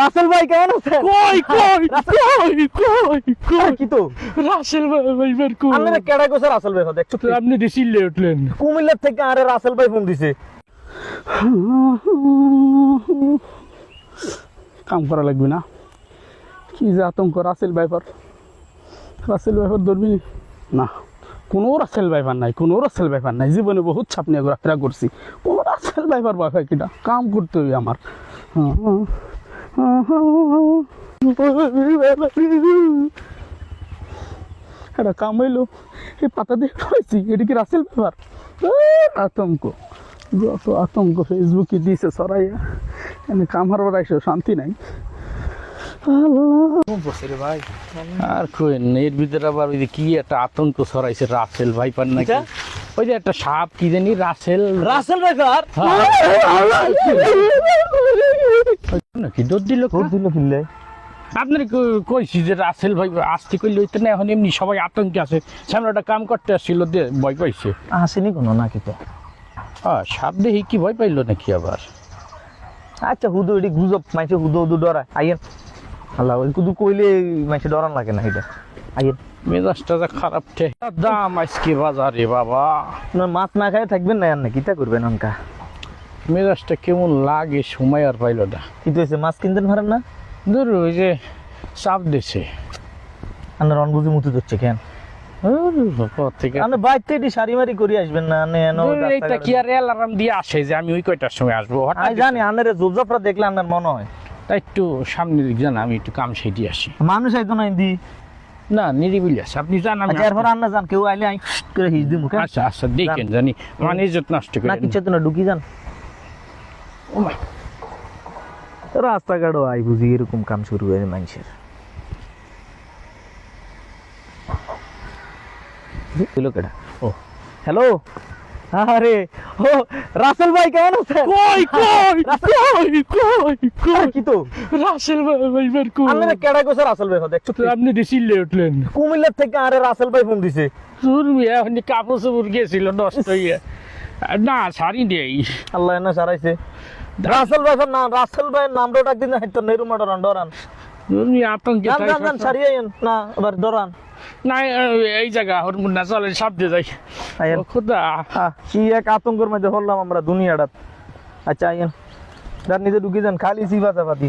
রাসেল ভাই কেমন আছেন কই কই কই কই কই? কি তো? রাসেল ভাই বের কই? আপনারা কেডা কইছে রাসেল ভাই একটু আপনি দিছিলে উঠলেন। থেকে আরে রাসেল ভাই ফোন দিছে। কাম করা লাগবে না। কি যে আতঙ্ক রাসেল ভাইপার রাসেল ভাইপার ধরবি নি? না। কোনো রাসেল ভাইপার নাই কোনো রাসেল ভাইপার নাই। জীবনে বহুত ছাপ নিয়ে ঘোরাফেরা করছি। কোনো রাসেল ভাইপার ভাইপার কিনা? কাম করতে হবে আমার। এটা কাম হইল এই পাতা দিয়ে খাইছি এটা কি রাসেল ব্যাপার আতঙ্ক যত আতঙ্ক ফেসবুকে দিয়েছে সরাইয়া এনে কাম হারবার আইসো শান্তি নাই ভাই আর এর ভিতরে আবার ওই যে কি একটা আতঙ্ক ছড়াইছে রাসেল ভাইপার নাকি কিটা? ওই যে একটা সাপ কি জানি রাসেল রাসেল ভাই নাকি দৌড় দিল ভোট দিল ফিরলে আপনার কইছি যে রাসেল ভাই আসতে করলে হইতে না এখন এমনি সবাই আতঙ্কে আছে। সামনে একটা কাম করতে আসছিল দিয়ে ভয় পাইছে। আসেনি কোনো নাকি তো? হ্যাঁ সাপ দেখি কি ভয় পাইলো নাকি আবার? আচ্ছা হুদু এটি গুজব মাইছে হুদু হুদু ডরা আইয়েন। আল্লাহ ওই কুদু কইলে মাইছে ডরান লাগে না এটা। আইয়েন। মেজাজটা যা খারাপ ঠে। দাম আজকে বাজারে বাবা। আপনার মাছ না খায় থাকবেন না আর না কিতা করবেন অনকা। মেজাজটা কেমন লাগে সময় আর পাইল না। কি হয়েছে? মাছ কিনতেন পারেন না? ধর ওই যে চাপ দিছে। আপনার অনবুঝি মুতি ধরছে কেন? আমি ওই কয়টার সময় আসব? জানি আনারে দেখলে আপনার মনে হয়। একটু দিক আমি একটু কাম সেটি আসি। মানুষ না দি না নিরিবিলি আছে আপনি আমি আচ্ছা এরপর আন্না যান কেউ আইলে আই করে হিজ দিমু আচ্ছা আচ্ছা দেখেন জানি মানে ইজ্জত নষ্ট করে না কিচ্ছু তো না ঢুকি যান? ও মা রাস্তাঘাটও আই বুঝি এরকম কাম শুরু হয়েছে মানুষের। ও হ্যালো? আরে ও রাসেল ভাই কেমন আছেন? কই কই কই কই কই কি তো? রাসেল ভাই ভাই বের কই? আপনারা কেডা কইছে রাসেল ভাই? হতে একটু আপনি দিছিলে উঠলেন। কুমিল্লার থেকে আরে রাসেল ভাই ফোন দিছে। তোর মেয়ে এখন কাপড় চোপড় গেছিল নষ্ট হইয়া না শাড়ি নেই। আল্লাহ না সারাইছে। রাসেল ভাই না রাসেল ভাইয়ের নামটা ডাক দিন হয়তো নেরুমা ডরান। না এবার ডরান। না এই জায়গা মুন্না চলে সাবধে যাই আইন ও খুদা। কি এক আতঙ্কের মধ্যে হলাম আমরা দুনিয়াটা আচ্ছা আইন যার নিজে ঢুকে যান খালি সিবা চাপাতি